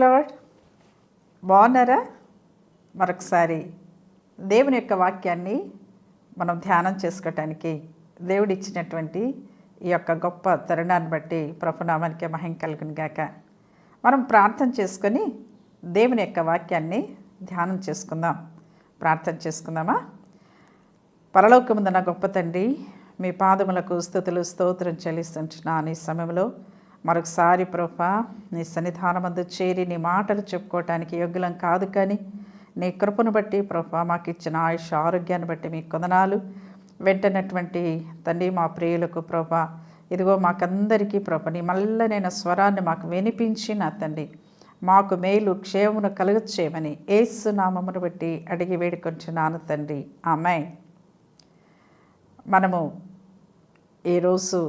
Lord బాగున్నారా? మరొకసారి దేవుని యొక్క వాక్యాన్ని మనం ధ్యానం చేసుకోవటానికి దేవుడు ఇచ్చినటువంటి ఈ యొక్క గొప్ప తరుణాన్ని బట్టి ప్రభునామానికి మహిం కలుగును గాక. మనం ప్రార్థన చేసుకొని దేవుని యొక్క వాక్యాన్ని ధ్యానం చేసుకుందాం. ప్రార్థన చేసుకుందామా? పరలోకముందున గొప్ప తండ్రి మీ పాదములకు స్థుతులు స్తోత్రం చెల్లిస్తుంటున్నాను ఈ సమయంలో. మరొకసారి ప్రభా నీ సన్నిధానమందు చేరి నీ మాటలు చెప్పుకోవటానికి యోగ్యులం కాదు కానీ నీ కృపను బట్టి ప్రభా మాకు ఇచ్చిన ఆయుష్ ఆరోగ్యాన్ని బట్టి మీ కొందనాలు. వెంటనటువంటి తండ్రి మా ప్రియులకు ప్రభా ఇదిగో మాకందరికీ ప్రభ నీ మల్లనైన స్వరాన్ని మాకు వినిపించి నా తండ్రి. మాకు మేలు క్షేమను కలుగచేయమని ఏసు నామమును బట్టి అడిగి వేడుకొంచున్నాను తండ్రి. ఆమె మనము ఈరోజు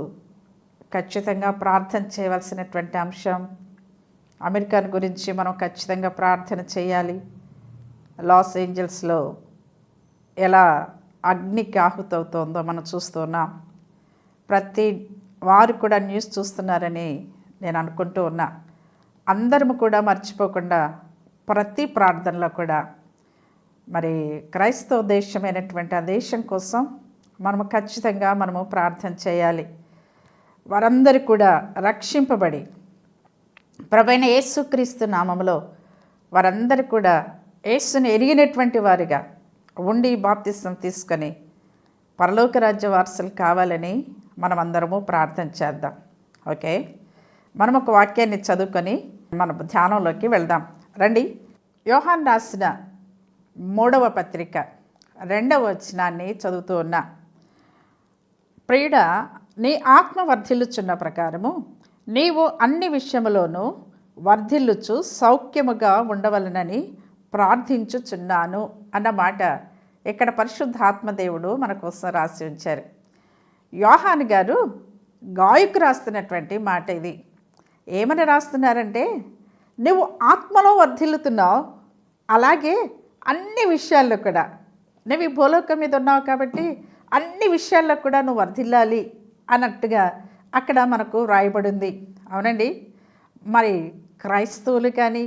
ఖచ్చితంగా ప్రార్థన చేయవలసినటువంటి అంశం. అమెరికాన్ గురించి మనం ఖచ్చితంగా ప్రార్థన చేయాలి. లాస్ ఏంజల్స్లో ఎలా అగ్నికి ఆహుతవుతోందో మనం చూస్తున్నాం ప్రతి వారు కూడా న్యూస్ చూస్తున్నారని నేను అనుకుంటూ ఉన్నా. అందరము కూడా మర్చిపోకుండా ప్రతి ప్రార్థనలో కూడా మరి క్రైస్తవ దేశమైనటువంటి ఆ దేశం కోసం మనము ఖచ్చితంగా మనము ప్రార్థన చేయాలి. వారందరూ కూడా రక్షింపబడి ప్రభైన యేసుక్రీస్తు నామములో వారందరూ కూడా యేసుని ఎరిగినటువంటి వారిగా ఉండి బాప్తిస్తం తీసుకొని పరలోక రాజ్య వారసులు కావాలని మనం అందరము ప్రార్థన చేద్దాం. ఓకే? మనం ఒక వాక్యాన్ని చదువుకొని మన ధ్యానంలోకి వెళ్దాం. రండి. యోహాన్ రాసిన మూడవ పత్రిక రెండవ వచనాన్ని చదువుతూ ఉన్నా. ప్రియుడ నీ ఆత్మ వర్ధిల్లుచున్న ప్రకారము నీవు అన్ని విషయములోనూ వర్ధిల్లుచు సౌఖ్యముగా ఉండవలనని ప్రార్థించుచున్నాను అన్నమాట. ఇక్కడ పరిశుద్ధాత్మదేవుడు మన కోసం రాసి ఉంచారు. యోహాన్ గారు గాయకు రాస్తున్నటువంటి మాట ఇది. ఏమని రాస్తున్నారంటే నువ్వు ఆత్మలో వర్ధిల్లుతున్నావు అలాగే అన్ని విషయాల్లో కూడా. నువ్వు ఈ భూలోకం మీద ఉన్నావు కాబట్టి అన్ని విషయాల్లో కూడా నువ్వు వర్ధిల్లాలి. అన్నట్టుగా అక్కడ మనకు రాయబడింది. అవునండి? మరి క్రైస్తవులు కానీ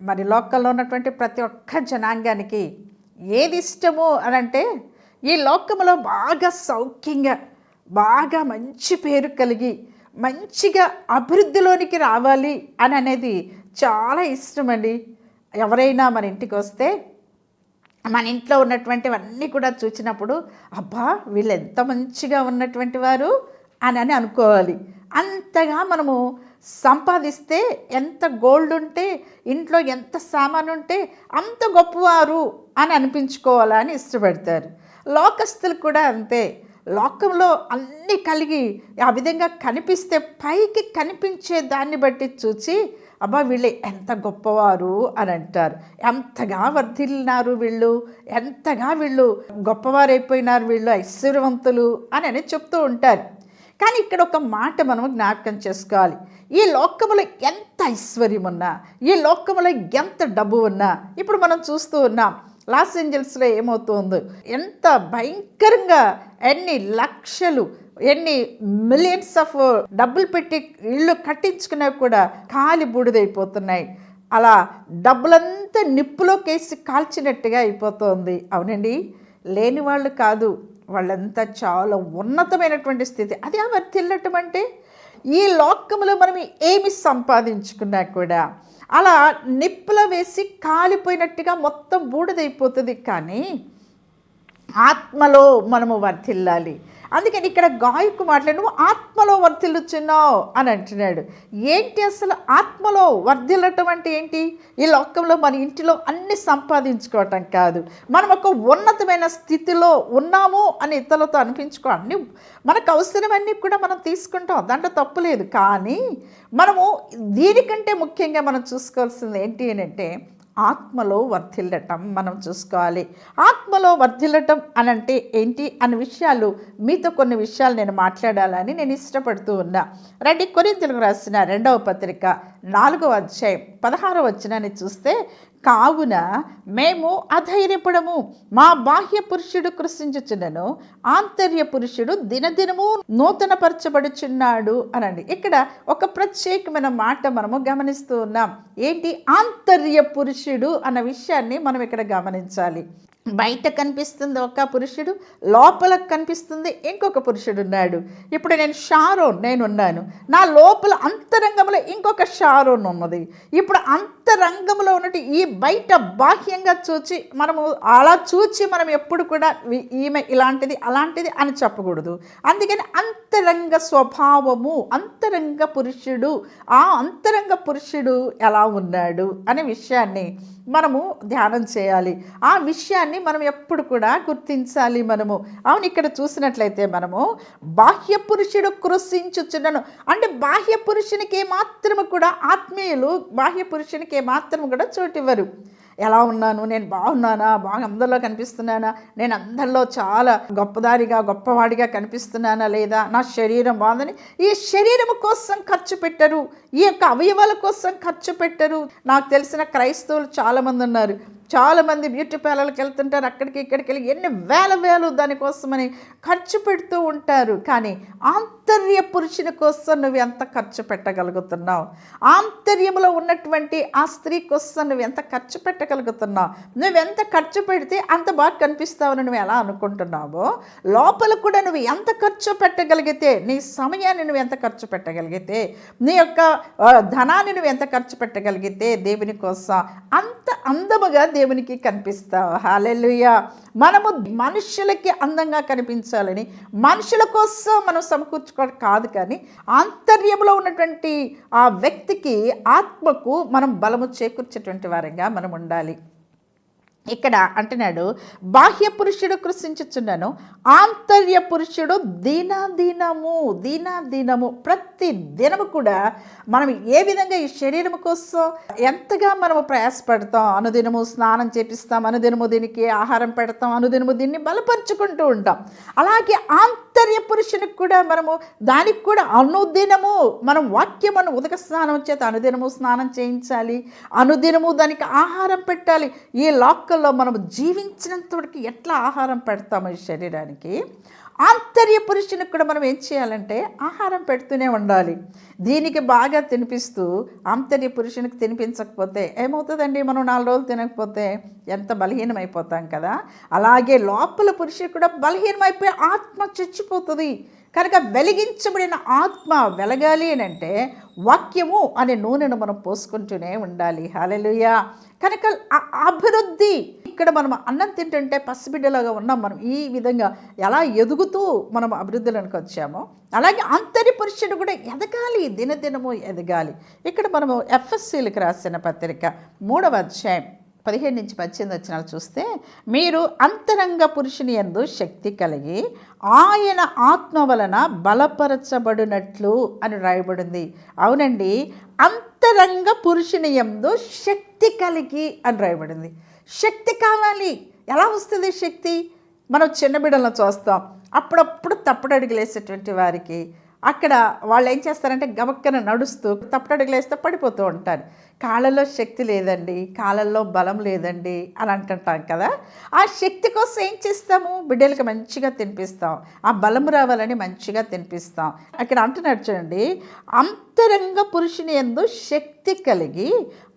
మరి లోకల్లో ఉన్నటువంటి ప్రతి ఒక్క జనాంగానికి ఏది ఇష్టము అని అంటే ఈ లోకంలో బాగా సౌఖ్యంగా బాగా మంచి పేరు కలిగి మంచిగా అభివృద్ధిలోనికి రావాలి అని అనేది చాలా ఇష్టమండి. ఎవరైనా మన ఇంటికి వస్తే మన ఇంట్లో ఉన్నటువంటివన్నీ కూడా చూసినప్పుడు అబ్బా వీళ్ళు ఎంత మంచిగా ఉన్నటువంటి వారు అని అని అనుకోవాలి. అంతగా మనము సంపాదిస్తే ఎంత గోల్డ్ ఉంటే ఇంట్లో ఎంత సామాను ఉంటే అంత గొప్పవారు అని అనిపించుకోవాలని ఇష్టపడతారు. లోకస్తులు కూడా అంతే. లోకంలో అన్నీ కలిగి ఆ విధంగా కనిపిస్తే పైకి కనిపించే దాన్ని బట్టి చూసి అబ్బా వీళ్ళు ఎంత గొప్పవారు అని అంటారు. ఎంతగా వర్ధిల్లినారు వీళ్ళు. ఎంతగా వీళ్ళు గొప్పవారైపోయినారు వీళ్ళు ఐశ్వర్యవంతులు అని అని చెప్తూ ఉంటారు. కానీ ఇక్కడ ఒక మాట మనం జ్ఞాపకం చేసుకోవాలి. ఈ లోకములో ఎంత ఐశ్వర్యం ఉన్నా ఈ లోకములో ఎంత డబ్బు ఉన్నా ఇప్పుడు మనం చూస్తూ ఉన్నాం లాస్ ఏంజల్స్లో ఏమవుతుందో? ఎంత భయంకరంగా ఎన్ని లక్షలు ఎన్ని మిలియన్స్ ఆఫ్ డబ్బులు పెట్టి ఇళ్ళు కట్టించుకున్నా కూడా కాలి బూడిదైపోతున్నాయి. అలా డబ్బులంతా నిప్పులోకేసి కాల్చినట్టుగా అయిపోతుంది. అవునండి? లేని వాళ్ళు కాదు. వాళ్ళంతా చాలా ఉన్నతమైనటువంటి స్థితి. అది ఆ వర్తిల్లటం అంటే? ఈ లోకంలో మనం ఏమి సంపాదించుకున్నా కూడా అలా నిప్పులో వేసి కాలిపోయినట్టుగా మొత్తం బూడిదైపోతుంది. కానీ ఆత్మలో మనము వర్తిల్లాలి అందుకని ఇక్కడ గాయకు మాట్లాడి నువ్వు ఆత్మలో వర్ధిల్లుచున్నావు అని అంటున్నాడు. ఏంటి అసలు ఆత్మలో వర్ధిల్లటం అంటే ఏంటి? ఈ లోకంలో మన ఇంటిలో అన్ని సంపాదించుకోవటం కాదు. మనం ఒక ఉన్నతమైన స్థితిలో ఉన్నాము అని ఇతరులతో అనిపించుకో అన్ని మనకు అవసరమన్నీ కూడా మనం తీసుకుంటాం దాంట్లో తప్పు లేదు. కానీ మనము దీనికంటే ముఖ్యంగా మనం చూసుకోవాల్సింది ఏంటి అని అంటే ఆత్మలో వర్ధిల్లటం మనం చూసుకోవాలి. ఆత్మలో వర్ధిల్లటం అని అంటే ఏంటి అనే విషయాలు మీతో కొన్ని విషయాలు నేను మాట్లాడాలని నేను ఇష్టపడుతూ ఉన్నా. రండి కొరింతలకు రాసిన రెండవ పత్రిక నాలుగవ అధ్యాయం పదహారవ వచ్చినాన్ని చూస్తే కావున మేము అధైర్యపడము. మా బాహ్య పురుషుడు కృషించుచున్నను ఆంతర్య పురుషుడు దినదినము నూతనపరచబడుచున్నాడు అనండి. ఇక్కడ ఒక ప్రత్యేకమైన మాట మనము గమనిస్తూ ఉన్నాం. ఏంటి? ఆంతర్య పురుషుడు అన్న విషయాన్ని మనం ఇక్కడ గమనించాలి. బయట కనిపిస్తుంది ఒక పురుషుడు లోపల కనిపిస్తుంది ఇంకొక పురుషుడు ఉన్నాడు. ఇప్పుడు నేను షారోన్ నేను ఉన్నాను నా లోపల అంతరంగంలో ఇంకొక షారోన్ ఉన్నది. ఇప్పుడు అంతరంగంలో ఉన్నట్టు ఈ బయట బాహ్యంగా చూచి మనము అలా చూచి మనం ఎప్పుడు కూడా ఈమె ఇలాంటిది అలాంటిది అని చెప్పకూడదు. అందుకని అంతరంగ స్వభావము అంతరంగ పురుషుడు ఆ అంతరంగ పురుషుడు ఎలా ఉన్నాడు అనే విషయాన్ని మనము ధ్యానం చేయాలి. ఆ విషయాన్ని మనం ఎప్పుడు కూడా గుర్తించాలి మనము. అవును ఇక్కడ చూసినట్లయితే మనము బాహ్య పురుషుడు కృషించుచున్నాను అంటే బాహ్య పురుషునికి మాత్రము కూడా ఆత్మీయులు బాహ్య పురుషునికి మాత్రము కూడా చోటివ్వరు. ఎలా ఉన్నాను? నేను బాగున్నానా? బాగా అందరిలో కనిపిస్తున్నానా? నేను అందరిలో చాలా గొప్పదారిగా గొప్పవాడిగా కనిపిస్తున్నానా లేదా? నా శరీరం బాగుందని ఈ శరీరం కోసం ఖర్చు పెట్టరు. ఈ యొక్క అవయవాల కోసం ఖర్చు పెట్టరు. నాకు తెలిసిన క్రైస్తవులు చాలామంది ఉన్నారు. చాలామంది బ్యూటీ పార్లర్కి వెళ్తుంటారు అక్కడికి ఇక్కడికి వెళ్ళి ఎన్ని వేల వేలు దానికోసమని ఖర్చు పెడుతూ ఉంటారు. కానీ ఆంతర్య పురుషుని కోసం నువ్వు ఎంత ఖర్చు పెట్టగలుగుతున్నావు? ఆంతర్యంలో ఉన్నటువంటి ఆ స్త్రీ కోసం నువ్వు ఎంత ఖర్చు పెట్టగలుగుతున్నావు? నువ్వెంత ఖర్చు పెడితే అంత బాగా కనిపిస్తావని నువ్వు ఎలా అనుకుంటున్నావో? లోపల కూడా నువ్వు ఎంత ఖర్చు పెట్టగలిగితే నీ సమయాన్ని నువ్వు ఎంత ఖర్చు పెట్టగలిగితే నీ యొక్క ధనాన్ని నువ్వు ఎంత ఖర్చు పెట్టగలిగితే దేవుని కోసం అంత అందముగా దేవునికి కనిపిస్తావు? హాలెలుయ మనము మనుషులకి అందంగా కనిపించాలని మనుషుల కోసం మనం సమకూర్చుకోవడం కాదు కానీ ఆంతర్యంలో ఉన్నటువంటి ఆ వ్యక్తికి ఆత్మకు మనం బలము చేకూర్చేటువంటి వారంగా మనం ఉండాలి. ఇక్కడ అంటున్నాడు బాహ్య పురుషుడు కృషించుచున్నాను ఆంతర్య పురుషుడు దినదినము దినదినము. ప్రతి దినము కూడా మనం ఏ విధంగా ఈ శరీరం కోసం ఎంతగా మనము ప్రయాసపడతాం అనుదినము స్నానం చేపిస్తాం అనుదినము దీనికి ఆహారం పెడతాం అనుదినము దీన్ని బలపరుచుకుంటూ ఉంటాం. అలాగే ఆంతర్య పురుషునికి కూడా మనము దానికి కూడా అనుదినము మనం వాక్యమును ఉదక స్నానం చేత అనుదినము స్నానం చేయించాలి అనుదినము దానికి ఆహారం పెట్టాలి. ఈ లోకల్లో మనం జీవించినంత వరకు ఎట్లా ఆహారం పెడతాము ఈ శరీరానికి? ఆంతర్య పురుషునికి కూడా మనం ఏం చేయాలంటే ఆహారం పెడుతూనే ఉండాలి. దీనికి బాగా తినిపిస్తూ ఆంతర్య పురుషునికి తినిపించకపోతే ఏమవుతుందండి? మనం నాలుగు రోజులు తినకపోతే ఎంత బలహీనమైపోతాం కదా? అలాగే లోపల పురుషుడు కూడా బలహీనమైపోయి ఆత్మ చచ్చిపోతుంది. కనుక వెలిగించబడిన ఆత్మ వెలగాలి అని అంటే వాక్యము అనే నూనెను మనం పోసుకుంటూనే ఉండాలి. హల్లెలూయా! కనుక అభివృద్ధి ఇక్కడ మనం అన్నం తింటుంటే పసిబిడ్డలాగా ఉన్నాం మనం. ఈ విధంగా ఎలా ఎదుగుతూ మనం అభివృద్ధిలోనికి వచ్చామో అలాగే అంతరి పురుషుడు కూడా ఎదగాలి దినదినము ఎదగాలి. ఇక్కడ మనము ఎఫ్ఎస్సీలకు రాసిన పత్రిక మూడవ అధ్యాయం పదిహేను నుంచి పద్దెనిమిది వచ్చినాలు చూస్తే మీరు అంతరంగ పురుషుని యందు శక్తి కలిగి ఆయన ఆత్మ వలన బలపరచబడినట్లు అని రాయబడింది. అవునండి అంతరంగ పురుషుని ఎందు శక్తి కలిగి అని రాయబడింది. శక్తి కావాలి. ఎలా వస్తుంది శక్తి? మనం చిన్న బిడ్డలను చూస్తాం. అప్పుడప్పుడు తప్పుడు అడుగులేసేటువంటి వారికి అక్కడ వాళ్ళు ఏం చేస్తారంటే గమక్కన నడుస్తూ తప్పటడుగులేస్తే పడిపోతూ ఉంటారు. కాళ్ళలో శక్తి లేదండి కాళ్ళల్లో బలం లేదండి అని అంటుంటాం కదా. ఆ శక్తి కోసం ఏం చేస్తాము? బిడ్డలకి మంచిగా తినిపిస్తాం. ఆ బలం రావాలని మంచిగా తినిపిస్తాం. అక్కడ అంటున్నాడు చూడండి అంతరంగ పురుషుని ఎందు శక్తి కలిగి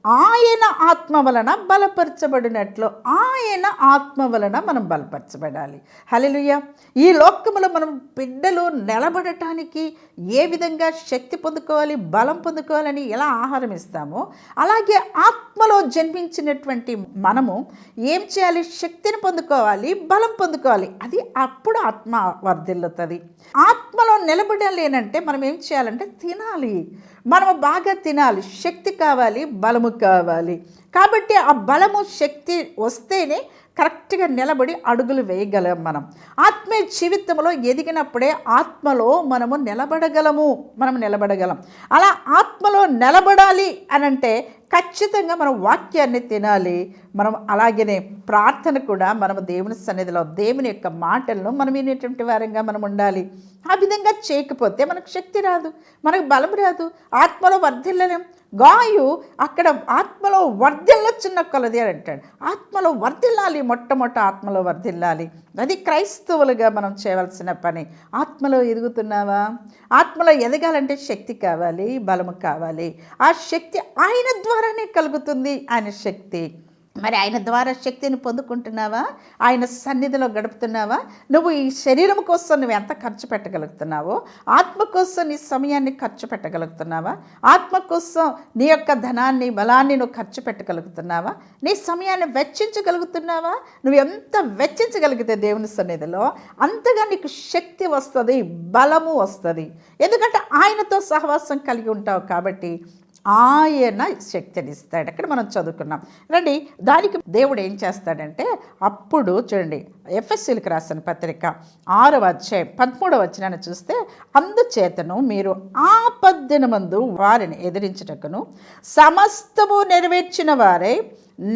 ఆయన ఆత్మ వలన బలపరచబడినట్లు ఆయన ఆత్మ వలన మనం బలపరచబడాలి. హల్లెలూయా. ఈ లోకములో మనం బిడ్డలు నిలబడటానికి ఏ విధంగా శక్తి పొందుకోవాలి బలం పొందుకోవాలని ఎలా ఆహారం ఇస్తామో అలాగే ఆత్మలో జన్మించినటువంటి మనము ఏం చేయాలి? శక్తిని పొందుకోవాలి బలం పొందుకోవాలి. అది అప్పుడు ఆత్మ వర్ధిల్లుతుంది. ఆత్మలో నిలబడలేనంటే మనం ఏం చేయాలంటే తినాలి. మనము బాగా తినాలి. శక్తి కావాలి బలము కావాలి. కాబట్టి ఆ బలము శక్తి వస్తేనే కరెక్ట్గా నిలబడి అడుగులు వేయగలం మనం. ఆత్మీయ జీవితంలో ఎదిగినప్పుడే ఆత్మలో మనము నిలబడగలము. మనం నిలబడగలం. అలా ఆత్మలో నిలబడాలి అని అంటే ఖచ్చితంగా మనం వాక్యాన్ని తినాలి. మనం అలాగనే ప్రార్థన కూడా మనం దేవుని సన్నిధిలో దేవుని యొక్క మాటలను మనం వినేటువంటి వారంగా మనం ఉండాలి. ఆ విధంగా చేయకపోతే మనకు శక్తి రాదు మనకు బలం రాదు. ఆత్మలో వర్ధిల్లలేం. గాయు అక్కడ ఆత్మలో వర్ధిల్లొచ్చున్న కొలది అని అంటాడు. ఆత్మలో వర్ధిల్లాలి మొట్టమొదట ఆత్మలో వర్ధిల్లాలి. అది క్రైస్తవులుగా మనం చేయవలసిన పని. ఆత్మలో ఎదుగుతున్నావా? ఆత్మలో ఎదగాలంటే శక్తి కావాలి బలము కావాలి. ఆ శక్తి ఆయన ద్వారానే కలుగుతుంది ఆయన శక్తి. మరి ఆయన ద్వారా శక్తిని పొందుకుంటున్నావా? ఆయన సన్నిధిలో గడుపుతున్నావా? నువ్వు ఈ శరీరం కోసం నువ్వు ఎంత ఖర్చు పెట్టగలుగుతున్నావో ఆత్మ కోసం నీ సమయాన్ని ఖర్చు పెట్టగలుగుతున్నావా? ఆత్మ కోసం నీ యొక్క ధనాన్ని బలాన్ని నువ్వు ఖర్చు పెట్టగలుగుతున్నావా? నీ సమయాన్ని వెచ్చించగలుగుతున్నావా? నువ్వు ఎంత వెచ్చించగలిగితే దేవుని సన్నిధిలో అంతగా నీకు శక్తి వస్తుంది బలము వస్తుంది. ఎందుకంటే ఆయనతో సహవాసం కలిగి ఉంటావు కాబట్టి ఆయన శక్తినిస్తాడు. అక్కడ మనం చదువుకున్నాం. రండి దానికి దేవుడు ఏం చేస్తాడంటే అప్పుడు చూడండి ఎఫ్ఎస్సీలకు రాసిన పత్రిక ఆరవ అధ్యాయం పదమూడవ వచనాన్ని చూస్తే అందుచేతను మీరు ఆపద్దినమందు వారిని ఎదిరించుటకును సమస్తము నెరవేర్చిన వారై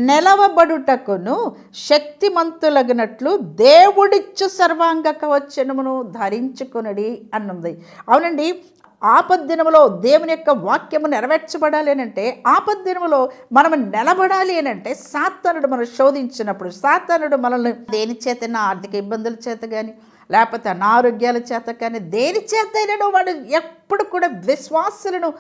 నిలవబడుటకును శక్తిమంతులగినట్లు దేవుడిచ్చు సర్వాంగ కవచనమును ధరించుకునడి అన్నది. అవునండి ఆపద్దినములో దేవుని యొక్క వాక్యము నెరవేర్చబడాలి అని అంటే ఆపద్దినములో మనం నిలబడాలి అని అంటే సాతానుడు మనం శోధించినప్పుడు సాతానుడు మనల్ని దేని చేత ఆర్థిక ఇబ్బందుల చేత కానీ లేకపోతే అనారోగ్యాల చేత కానీ దేని చేత వాడు ఎప్పుడు కూడా విశ్వాసులను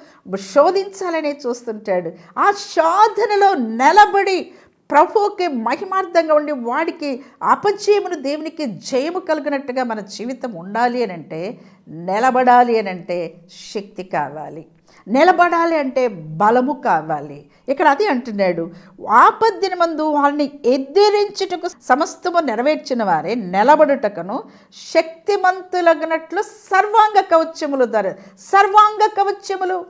శోధించాలనే చూస్తుంటాడు. ఆ శోధనలో నిలబడి ప్రభువుకి మహిమార్థంగా ఉండి వాడికి అపజయమును దేవునికి జయము కలిగినట్టుగా మన జీవితం ఉండాలి అని అంటే నిలబడాలి అని అంటే శక్తి కావాలి. నిలబడాలి అంటే బలము కావాలి. ఇక్కడ అది అంటున్నాడు. ఆపద్దిన మందు వాళ్ళని ఎదిరించుటకు సమస్తము నెరవేర్చిన వారే నిలబడుటకును శక్తిమంతులగినట్లు సర్వాంగ కవచములు ధర సర్వాంగ కవచములు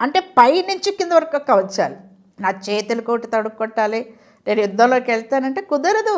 అంటే పైనుంచి కింద వరకు కవచాలి. నా చేతులు కోటి తడుక్కొట్టాలి. నేను యుద్ధంలోకి వెళ్తానంటే కుదరదు.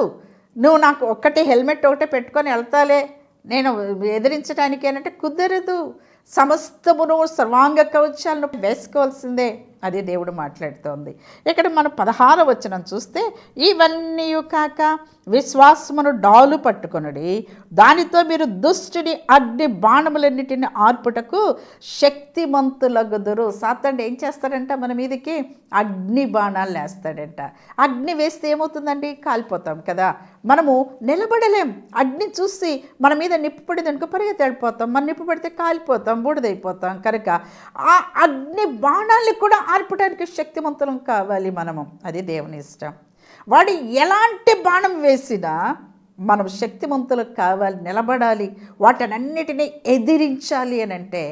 నువ్వు నాకు ఒక్కటి హెల్మెట్ ఒకటే పెట్టుకొని వెళ్తాలే. నేను ఎదిరించడానికి ఏంటంటే కుదరదు. సమస్తమును సర్వాంగ కవచాలను వేసుకోవాల్సిందే. అది దేవుడు మాట్లాడుతోంది. ఇక్కడ మనం పదహార వచనం చూస్తే ఇవన్నీ కాక విశ్వాసమును డాలు పట్టుకొనుడి. దానితో మీరు దుష్టుని అగ్ని బాణములన్నిటిని ఆర్పుటకు శక్తిమంతులగుదురు. సాతండి ఏం చేస్తాడంట మన మీదకి? అగ్ని బాణాలు వేస్తాడంట అగ్ని వేస్తే ఏమవుతుందండి? కాలిపోతాం కదా. మనము నిలబడలేం. అగ్ని చూసి మన మీద నిప్పు పడింది అనుకో మన నిప్పు పడితే కాలిపోతాం బూడిదైపోతాం కనుక ఆ అగ్ని బాణాలు కూడా ఆర్పడానికి శక్తివంతులం కావాలి మనము. అది దేవుని ఇష్టం. వాడు ఎలాంటి బాణం వేసినా మనం శక్తివంతులకు కావాలి నిలబడాలి వాటినన్నిటినీ ఎదిరించాలి అని అంటే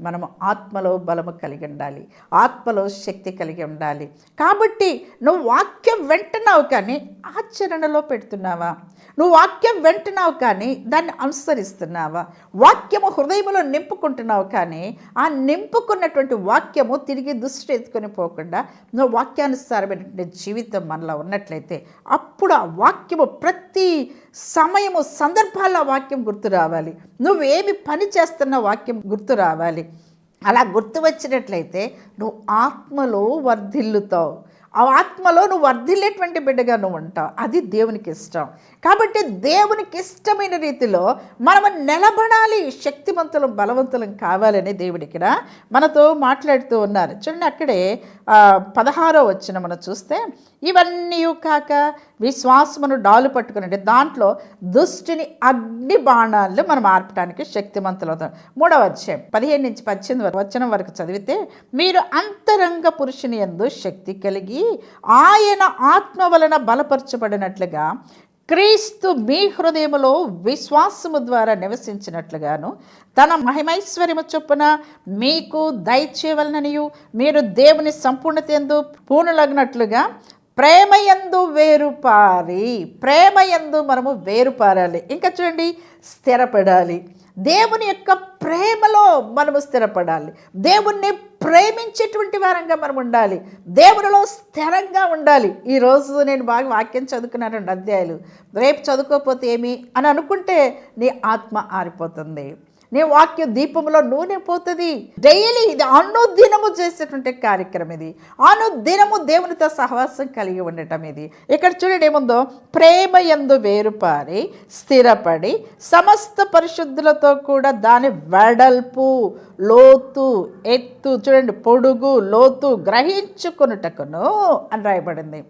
మనము ఆత్మలో బలము కలిగి ఉండాలి. ఆత్మలో శక్తి కలిగి ఉండాలి. కాబట్టి నువ్వు వాక్యం వెంటనావు కానీ ఆచరణలో పెడుతున్నావా? నువ్వు వాక్యం వెంటనావు కానీ దాన్ని అనుసరిస్తున్నావా? వాక్యము హృదయంలో నింపుకుంటున్నావు కానీ ఆ నింపుకున్నటువంటి వాక్యము తిరిగి దృష్టి ఎత్తుకొని పోకుండా నువ్వు వాక్యానుసారమైనటువంటి జీవితం మనలో ఉన్నట్లయితే అప్పుడు ఆ వాక్యము ప్రతి సమయము సందర్భాల్లో వాక్యం గుర్తు రావాలి. నువ్వేమి పని చేస్తున్న వాక్యం గుర్తు రావాలి. అలా గుర్తు వచ్చినట్లయితే నువ్వు ఆత్మలో వర్ధిల్లుతావు. ఆ ఆత్మలో నువ్వు వర్ధిల్లేటువంటి బిడ్డగా నువ్వు ఉంటావు. అది దేవునికి ఇష్టం. కాబట్టి దేవునికి ఇష్టమైన రీతిలో మనం నిలబడాలి. శక్తివంతులం బలవంతులం కావాలని దేవుడి ఇక్కడ మనతో మాట్లాడుతూ ఉన్నారు. చూడండి అక్కడే పదహారో వచ్చిన మనం చూస్తే ఇవన్నీ కాక విశ్వాసమును డాలు పట్టుకుని దాంట్లో దుష్టిని అగ్ని బాణాలు మనం ఆర్పడానికి శక్తివంతులు అవుతాం మూడవ అధ్యాయం పదిహేను నుంచి పద్దెనిమిది వరకు వచ్చిన వరకు చదివితే మీరు అంతరంగ పురుషుని ఎందు శక్తి కలిగి ఆయన ఆత్మ వలన బలపరచబడినట్లుగా క్రీస్తు మీ హృదయములో విశ్వాసము ద్వారా నివసించినట్లుగాను తన మహిమైశ్వర్యము చొప్పున మీకు దయచేయవలననియు మీరు దేవుని సంపూర్ణత ఎందు పూర్ణలగినట్లుగా ప్రేమయందు వేరుపారి ప్రేమయందు మనము వేరుపారాలి. ఇంకా చూడండి స్థిరపడాలి. దేవుని యొక్క ప్రేమలో మనము స్థిరపడాలి. దేవుణ్ణి ప్రేమించేటువంటి వారంగా మనం ఉండాలి. దేవునిలో స్థిరంగా ఉండాలి. ఈరోజు నేను బాగా వాక్యం చదువుకున్నాను రెండు అధ్యాయులు. రేపు చదువుకోకపోతే ఏమి? అని అనుకుంటే నీ ఆత్మ ఆరిపోతుంది. నీ వాక్య దీపంలో నూనె పోతుంది. డైలీ ఇది అనుదినము చేసేటువంటి కార్యక్రమం ఇది. అనుదినము దేవునితో సహవాసం కలిగి ఉండటం ఇది. ఇక్కడ చూడండి ఏముందో? ప్రేమ ఎందు వేరుపారి స్థిరపడి సమస్త పరిశుద్ధులతో కూడా దాని వెడల్పు లోతు ఎత్తు చూడండి పొడుగు లోతు గ్రహించుకున్నటకును అని రాయబడింది.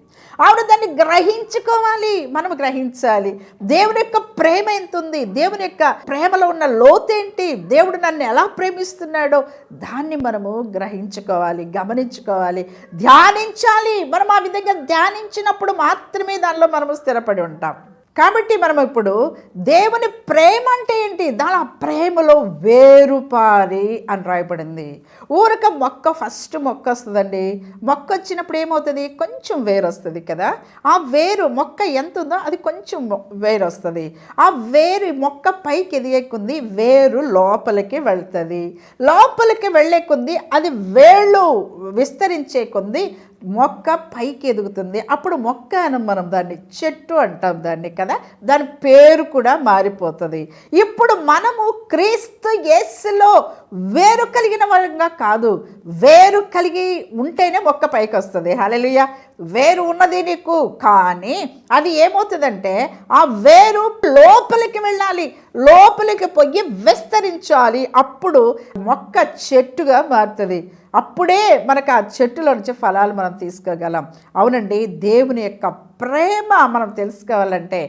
ఆవిడ దాన్ని గ్రహించుకోవాలి మనం గ్రహించాలి. దేవుని యొక్క ప్రేమ ఎంత ఉంది దేవుని యొక్క ప్రేమలో ఉన్న లోతేంటి దేవుడు నన్ను ఎలా ప్రేమిస్తున్నాడో దాన్ని మనము గ్రహించుకోవాలి గమనించుకోవాలి ధ్యానించాలి. మనం ఆ విధంగా ధ్యానించినప్పుడు మాత్రమే దానిలో మనము స్థిరపడి ఉంటాం. కాబట్టి మనం ఇప్పుడు దేవుని ప్రేమ అంటే ఏంటి? దాని ఆ ప్రేమలో వేరుపారి అని రాయబడింది. ఊరక మొక్క ఫస్ట్ మొక్క వస్తుందండి. మొక్క వచ్చినప్పుడు ఏమవుతుంది? కొంచెం వేరు వస్తుంది కదా. ఆ వేరు మొక్క ఎంత ఉందో అది కొంచెం మొ- వేరు వస్తుంది. ఆ వేరు మొక్క పైకి ఎదిగేకుంది వేరు లోపలికి వెళ్తుంది. లోపలికి వెళ్ళే కొంది అది వేళ్ళు విస్తరించే కొంది మొక్క పైకి ఎదుగుతుంది. అప్పుడు మొక్క అని మనం దాన్ని చెట్టు అంటాం దాన్ని కదా. దాని పేరు కూడా మారిపోతుంది. ఇప్పుడు మనము క్రీస్తు యేసులో వేరు కలిగిన వరంగా కాదు. వేరు కలిగి ఉంటేనే మొక్క పైకి వస్తుంది. హల్లెలూయా. వేరు ఉన్నది నీకు. కానీ అది ఏమవుతుందంటే ఆ వేరు లోపలికి వెళ్ళాలి. లోపలికి పోయి విస్తరించాలి. అప్పుడు మొక్క చెట్టుగా మారుతుంది. అప్పుడే మనకు ఆ చెట్టులో నుంచి ఫలాలు మనం తీసుకోగలం. అవునండి దేవుని యొక్క ప్రేమ మనం తెలుసుకోవాలంటే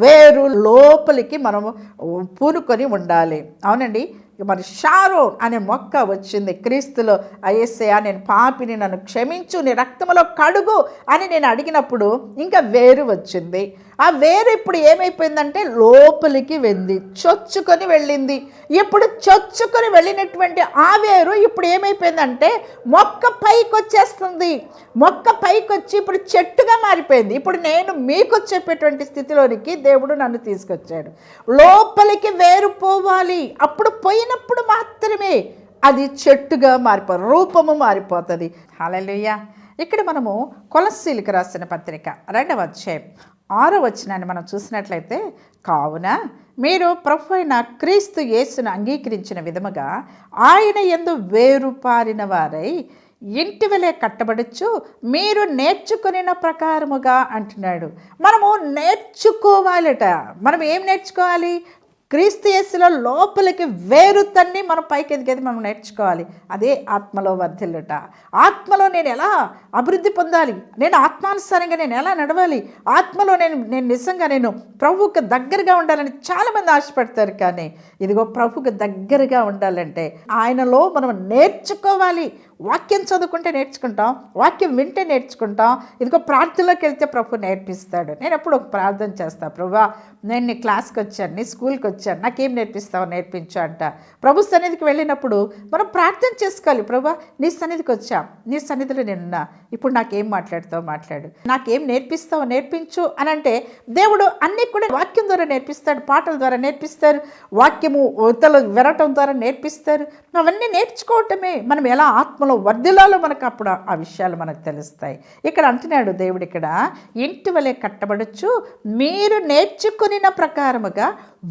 వేరు లోపలికి మనము పూనుకొని ఉండాలి. అవునండి మరి షారోన్ అనే మొక్క వచ్చింది. క్రీస్తులో అయ్యేసయా నేను పాపిని నన్ను క్షమించు నీ రక్తంలో కడుగు అని నేను అడిగినప్పుడు ఇంకా వేరు వచ్చింది. ఆ వేరు ఇప్పుడు ఏమైపోయిందంటే లోపలికి వెళ్ళింది చొచ్చుకొని వెళ్ళింది. ఇప్పుడు చొచ్చుకొని వెళ్ళినటువంటి ఆ వేరు ఇప్పుడు ఏమైపోయిందంటే మొక్క పైకి వచ్చేస్తుంది మొక్క పైకి వచ్చి ఇప్పుడు చెట్టుగా మారిపోయింది. ఇప్పుడు నేను మీకు చెప్పేటువంటి స్థితిలోనికి దేవుడు నన్ను తీసుకొచ్చాడు. లోపలికి వేరు పోవాలి. అప్పుడు పోయినప్పుడు మాత్రమే అది చెట్టుగా మారిపో రూపము మారిపోతుంది. హల్లెలూయా. ఇక్కడ మనము కొలస్సీలకు రాసిన పత్రిక రెండవ అధ్యాయం ఆరో వచనాన్ని మనం చూసినట్లయితే కావున మీరు ప్రభు అయిన క్రీస్తు యేసును అంగీకరించిన విధముగా ఆయన ఎందు వేరుపారిన వారై ఇంటి వలె కట్టబడచ్చు మీరు నేర్చుకునిన ప్రకారముగా అంటున్నాడు. మనము నేర్చుకోవాలట. మనం ఏం నేర్చుకోవాలి? క్రీస్తుయస్సులో లోపలికి వేరు తన్ని మనం పైకి ఎదిగేది మనం నేర్చుకోవాలి. అదే ఆత్మలో వర్ధిల్లుట. ఆత్మలో నేను ఎలా అభివృద్ధి పొందాలి? నేను ఆత్మానుసారంగా నేను ఎలా నడవాలి? ఆత్మలో నేను నేను నిజంగా నేను ప్రభువుకు దగ్గరగా ఉండాలని చాలామంది ఆశపడతారు కానీ ఇదిగో ప్రభువుకు దగ్గరగా ఉండాలంటే ఆయనలో మనం నేర్చుకోవాలి. వాక్యం చదువుకుంటే నేర్చుకుంటాం వాక్యం వింటే నేర్చుకుంటాం. ఇదిగో ప్రార్థనలోకి వెళ్తే ప్రభు నేర్పిస్తాడు. నేను ఎప్పుడు ఒక ప్రార్థన చేస్తాను ప్రభా నేను నీ క్లాస్కి వచ్చాను నీ స్కూల్కి వచ్చాను నాకేం నేర్పిస్తావు నేర్పించు అంట. ప్రభు సన్నిధికి వెళ్ళినప్పుడు మనం ప్రార్థన చేసుకోవాలి. ప్రభా నీ సన్నిధికి వచ్చాం నీ సన్నిధిలో నిన్నా ఇప్పుడు నాకేం మాట్లాడతావు మాట్లాడు. నాకేం నేర్పిస్తావు నేర్పించు అని అంటే దేవుడు అన్నీ కూడా వాక్యం ద్వారా నేర్పిస్తాడు పాటల ద్వారా నేర్పిస్తారు వాక్యము ఉతలు వినటం ద్వారా నేర్పిస్తారు. అవన్నీ నేర్చుకోవటమే. మనం ఎలా ఆత్మలో వర్ధిలాలో మనకు అప్పుడు ఆ విషయాలు మనకు తెలుస్తాయి. ఇక్కడ అంటున్నాడు దేవుడు ఇక్కడ ఇంటి వలె కట్టబడచ్చు మీరు నేర్చుకునిన ప్రకారముగా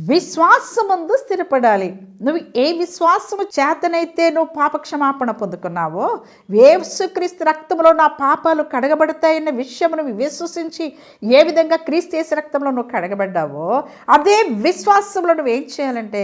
విశ్వాసముందు స్థిరపడాలి. నువ్వు ఏ విశ్వాసము చేతనైతే నువ్వు పాపక్షమాపణ పొందుకున్నావో వేసుక్రీస్తు రక్తంలో నా పాపాలు కడగబడతాయన్న విషయం నువ్వు విశ్వసించి ఏ విధంగా క్రీస్తు యేసు రక్తంలో నువ్వు కడగబడ్డావో అదే విశ్వాసంలో నువ్వు ఏం చేయాలంటే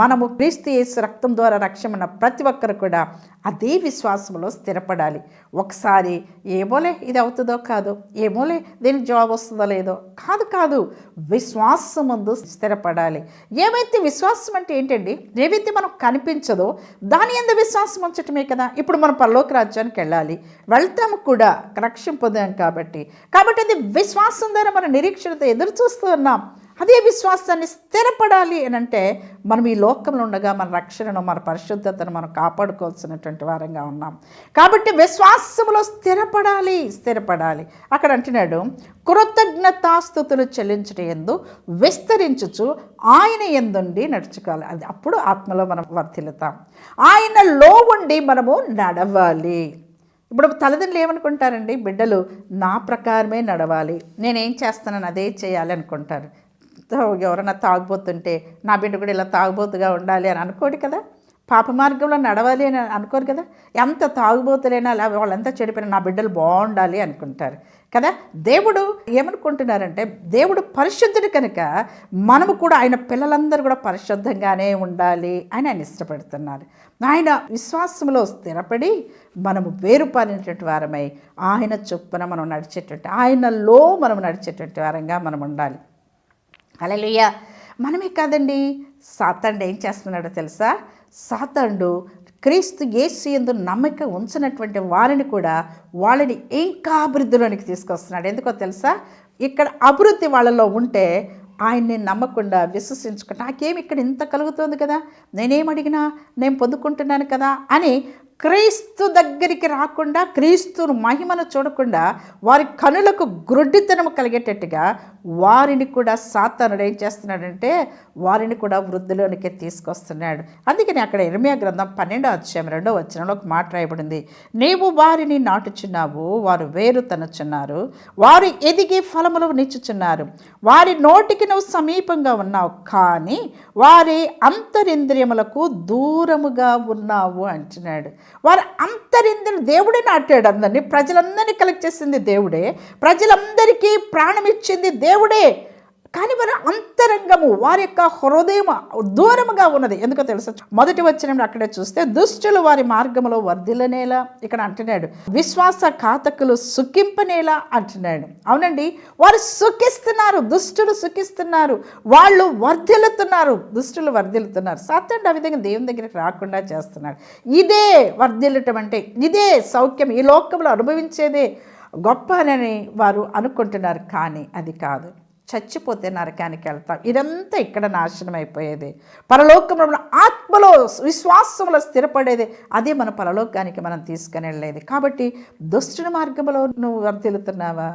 మనము క్రీస్తు యేసు రక్తం ద్వారా రక్షమన్న ప్రతి ఒక్కరు కూడా అదే విశ్వాసం విశ్వాసంలో స్థిరపడాలి. ఒకసారి ఏమోలే ఇది అవుతుందో కాదో? ఏమోలే దీనికి జవాబు వస్తుందో లేదో? కాదు కాదు. విశ్వాసం ముందు స్థిరపడాలి. ఏమైతే విశ్వాసం అంటే ఏంటండి? ఏవైతే మనకు కనిపించదో దాని ఎందు విశ్వాసం ఉంచటమే కదా. ఇప్పుడు మనం పరలోక రాజ్యానికి వెళ్ళాలి. వెళ్తాము కూడా రక్షణ పొందాం కాబట్టి. కాబట్టి అది విశ్వాసం ద్వారా మన నిరీక్షణతో ఎదురు చూస్తూ ఉన్నాం. అదే విశ్వాసాన్ని స్థిరపడాలి అని అంటే మనం ఈ లోకంలో ఉండగా మన రక్షణను మన పరిశుద్ధతను మనం కాపాడుకోవాల్సినటువంటి వారంగా ఉన్నాం. కాబట్టి విశ్వాసములో స్థిరపడాలి స్థిరపడాలి. అక్కడ అంటున్నాడు కృతజ్ఞతాస్థుతులు చెల్లించడం ఎందు విస్తరించుచు ఆయన ఎందుండి నడుచుకోవాలి. అది అప్పుడు ఆత్మలో మనం వర్తిల్లుతాం ఆయనలో ఉండి మనము నడవాలి. ఇప్పుడు తల్లిదండ్రులు ఏమనుకుంటారండి? బిడ్డలు నా ప్రకారమే నడవాలి. నేనేం చేస్తానని అదే చేయాలి అనుకుంటారు. ఎవరైనా తాగుబోతుంటే నా బిడ్డ కూడా ఇలా తాగుబోతుగా ఉండాలి అని అనుకోడు కదా. పాప మార్గంలో నడవాలి అని అనుకోరు కదా. ఎంత తాగుబోతులైనా అలా వాళ్ళంతా చెడిపోయినా నా బిడ్డలు బాగుండాలి అనుకుంటారు కదా. దేవుడు ఏమనుకుంటున్నారంటే దేవుడు పరిశుద్ధుడు కనుక మనము కూడా ఆయన పిల్లలందరూ కూడా పరిశుద్ధంగానే ఉండాలి అని ఆయన ఇష్టపడుతున్నారు. ఆయన విశ్వాసంలో స్థిరపడి మనము వేరుపాలినటువంటి వారమై ఆయన చొప్పున మనం నడిచేటట్టు ఆయనలో మనం నడిచేటటువంటి వారంగా మనం ఉండాలి. అలలుయ్య మనమే కాదండి సాతండు ఏం చేస్తున్నాడో తెలుసా? సాతండు క్రీస్తు యేసు ఎందు నమ్మక ఉంచినటువంటి వారిని కూడా వాళ్ళని ఇంకా అభివృద్ధిలోనికి తీసుకొస్తున్నాడు. ఎందుకో తెలుసా? ఇక్కడ అభివృద్ధి వాళ్ళలో ఉంటే ఆయన్ని నమ్మకుండా విశ్వసించుకుంటా. నాకేమి ఇక్కడ ఇంత కలుగుతుంది కదా? నేనేం అడిగినా నేను పొందుకుంటున్నాను కదా? అని క్రీస్తు దగ్గరికి రాకుండా క్రీస్తును మహిమను చూడకుండా వారి కనులకు గ్రుడ్డితనం కలిగేటట్టుగా వారిని కూడా సాతానుడు ఏం చేస్తున్నాడంటే వారిని కూడా వృద్ధిలోనికి తీసుకొస్తున్నాడు. అందుకని అక్కడ ఇరమియా గ్రంథం పన్నెండో అధ్యాయం రెండో వచనంలో ఒక మాట రాయబడింది. నీవు వారిని నాటుచున్నావు వారు వేరు తనుచున్నారు వారు ఎదిగి ఫలములు నిచ్చుచున్నారు వారి నోటికి నువ్వు సమీపంగా ఉన్నావు కానీ వారి అంతరింద్రియములకు దూరముగా ఉన్నావు అంటున్నాడు. వారు అంతరింద్రియం దేవుడే నాటాడు అందరినీ. ప్రజలందరినీ కలెక్ట్ చేసింది దేవుడే. ప్రజలందరికీ ప్రాణం ఇచ్చింది దేవుడే. కానీ వారి అంతరంగము వారి యొక్క హృదయం దూరముగా ఉన్నది. ఎందుకో తెలుసు? మొదటి వచ్చిన అక్కడే చూస్తే దుష్టులు వారి మార్గంలో వర్ధిల్లనేలా ఇక్కడ అంటున్నాడు. విశ్వాస ఖాతకులు సుఖింపనేలా అంటున్నాడు. అవునండి వారు సుఖిస్తున్నారు దుష్టులు సుఖిస్తున్నారు వాళ్ళు వర్ధిల్లుతున్నారు దుష్టులు వర్ధిల్లుతున్నారు. సత్యండి ఆ విధంగా దేవుని దగ్గరికి రాకుండా చేస్తున్నాడు. ఇదే వర్ధిల్లటం అంటే ఇదే సౌఖ్యం ఈ లోకంలో అనుభవించేదే గొప్ప అని వారు అనుకుంటున్నారు. కానీ అది కాదు. చచ్చిపోతే నరకానికి వెళ్తాం. ఇదంతా ఇక్కడ నాశనం అయిపోయేది. పరలోకంలో ఆత్మలో విశ్వాసంలో స్థిరపడేది. అదే మన పరలోకానికి మనం తీసుకుని వెళ్ళేది. కాబట్టి దుష్టుని మార్గంలో నువ్వు వర్తిల్లుతున్నావా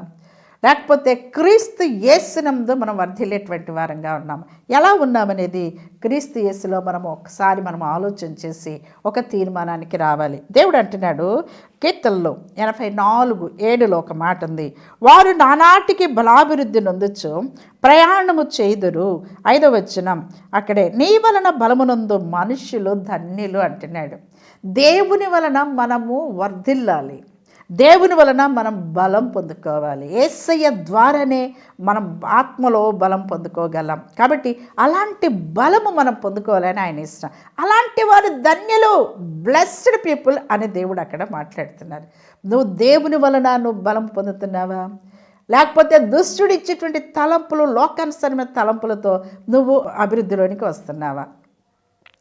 లేకపోతే క్రీస్తు యేసునందు మనం వర్ధిల్లేటువంటి వారంగా ఉన్నాము. ఎలా ఉన్నామనేది క్రీస్తు యేసులో మనం ఒకసారి మనం ఆలోచన చేసి ఒక తీర్మానానికి రావాలి. దేవుడు అంటున్నాడు కీర్తనలో ఎనభై నాలుగు ఏడులో ఒక మాట ఉంది. వారు నానాటికి బలాభివృద్ధి నొందొచ్చు ప్రయాణము చేదురు ఐదవ వచనం అక్కడే నీ వలన బలమునందు మనుషులు ధన్యులు అంటున్నాడు. దేవుని వలన మనము వర్ధిల్లాలి. దేవుని వలన మనం బలం పొందుకోవాలి. ఏసయ్య ద్వారానే మనం ఆత్మలో బలం పొందుకోగలం. కాబట్టి అలాంటి బలము మనం పొందుకోవాలని ఆయన ఇష్టం. అలాంటి వారు ధన్యులు బ్లెస్డ్ పీపుల్ అని దేవుడు అక్కడ మాట్లాడుతున్నారు నువ్వు దేవుని వలన నువ్వు బలం పొందుతున్నావా? లేకపోతే దుష్టుడు ఇచ్చేటువంటి తలంపులు లోకానుసరమైన తలంపులతో నువ్వు అభివృద్ధిలోనికి వస్తున్నావా?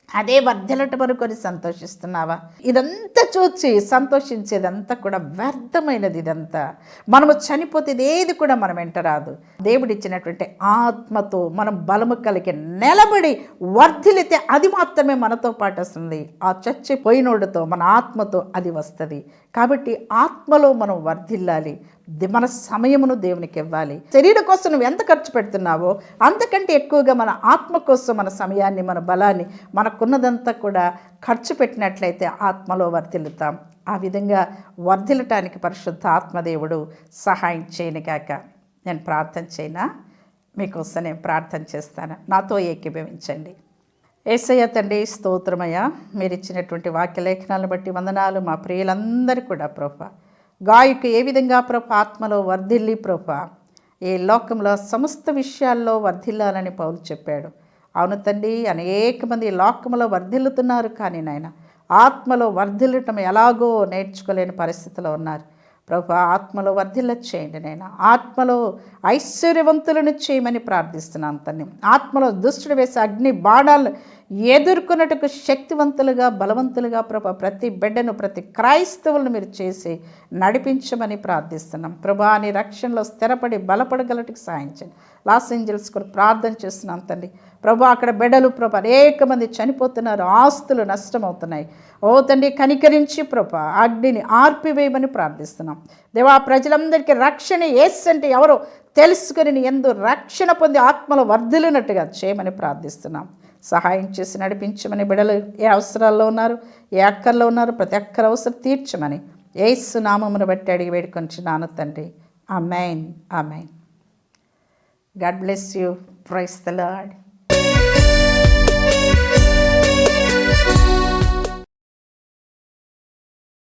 అదే వర్ధలట వరకొని సంతోషిస్తున్నావా? ఇదంతా చూచి సంతోషించేదంతా కూడా వ్యర్థమైనది ఇదంతా. మనము చనిపోతే ఏది కూడా మనం వెంటరాదు దేవుడిచ్చినటువంటి ఆత్మతో మనం బలము కలిగి నిలబడి వర్ధిలితే అది మాత్రమే మనతో పాటు వస్తుంది. ఆ చచ్చిపోయినోడితో మన ఆత్మతో అది వస్తుంది. కాబట్టి ఆత్మలో మనం వర్ధిల్లాలి. మన సమయమును దేవునికి ఇవ్వాలి. శరీరం కోసం నువ్వు ఎంత ఖర్చు పెడుతున్నావో అంతకంటే ఎక్కువగా మన ఆత్మ కోసం మన సమయాన్ని మన బలాన్ని మనకున్నదంతా కూడా ఖర్చు పెట్టినట్లయితే ఆత్మలో వర్ధిల్లుతాం. ఆ విధంగా వర్ధిల్లటానికి పరిశుద్ధ ఆత్మదేవుడు సహాయం చేయను కాక నేను ప్రార్థన చేయనా? మీకోసం నేను ప్రార్థన చేస్తాను. నాతో ఏకీభవించండి. ఏసయ్య తండ్రి స్తోత్రమయ్య. మీరు ఇచ్చినటువంటి వాక్యలేఖనాలను బట్టి వందనాలు మా ప్రియులందరూ కూడా ప్రభా. గాయకు ఏ విధంగా ప్రభు ఆత్మలో వర్ధిల్లి ప్రభు? ఈ లోకంలో సమస్త విషయాల్లో వర్ధిల్లాలని పౌలు చెప్పాడు. అవును తండ్రి అనేక మంది లోకంలో వర్ధిల్లుతున్నారు కానీ నాయన ఆత్మలో వర్ధిల్లటం ఎలాగో నేర్చుకోలేని పరిస్థితిలో ఉన్నారు. ప్రభు ఆత్మలో వర్ధిల్ల చేయండి నేను ఆత్మలో ఐశ్వర్యవంతులను చేయమని ప్రార్థిస్తున్నాను తన్ని. ఆత్మలో దుష్టుడు వేసే అగ్ని బాణాలు ఎదుర్కొన్నట్టుకు శక్తివంతులుగా బలవంతులుగా ప్రభా ప్రతి బిడ్డను ప్రతి క్రైస్తవులను మీరు చేసి నడిపించమని ప్రార్థిస్తున్నాం. ప్రభా నీ రక్షణలో స్థిరపడి బలపడగలటికి సాయించండి లాస్ ఏంజల్స్ కూడా ప్రార్థన చేస్తున్నాం తండ్రి. ప్రభా అక్కడ బిడ్డలు ప్రభా అనేక మంది చనిపోతున్నారు ఆస్తులు నష్టమవుతున్నాయి. ఓ తండ్రి కనికరించి ప్రభా అగ్నిని ఆర్పివేయమని ప్రార్థిస్తున్నాం. దేవా ప్రజలందరికీ రక్షణ ఏస్ అంటే ఎవరో తెలుసుకుని ఎందు రక్షణ పొంది ఆత్మలో వర్ధిలినట్టుగా చేయమని ప్రార్థిస్తున్నాం. సహాయం చేసి నడిపించమని బిడలు ఏ అవసరాల్లో ఉన్నారు ఏ అక్కర్లో ఉన్నారు ప్రతి అక్కర అవసరం తీర్చమని ఏసు నామమును బట్టి అడిగి వేడుకొంచున్నాను తండ్రి. Amen amen God bless you. Praise the Lord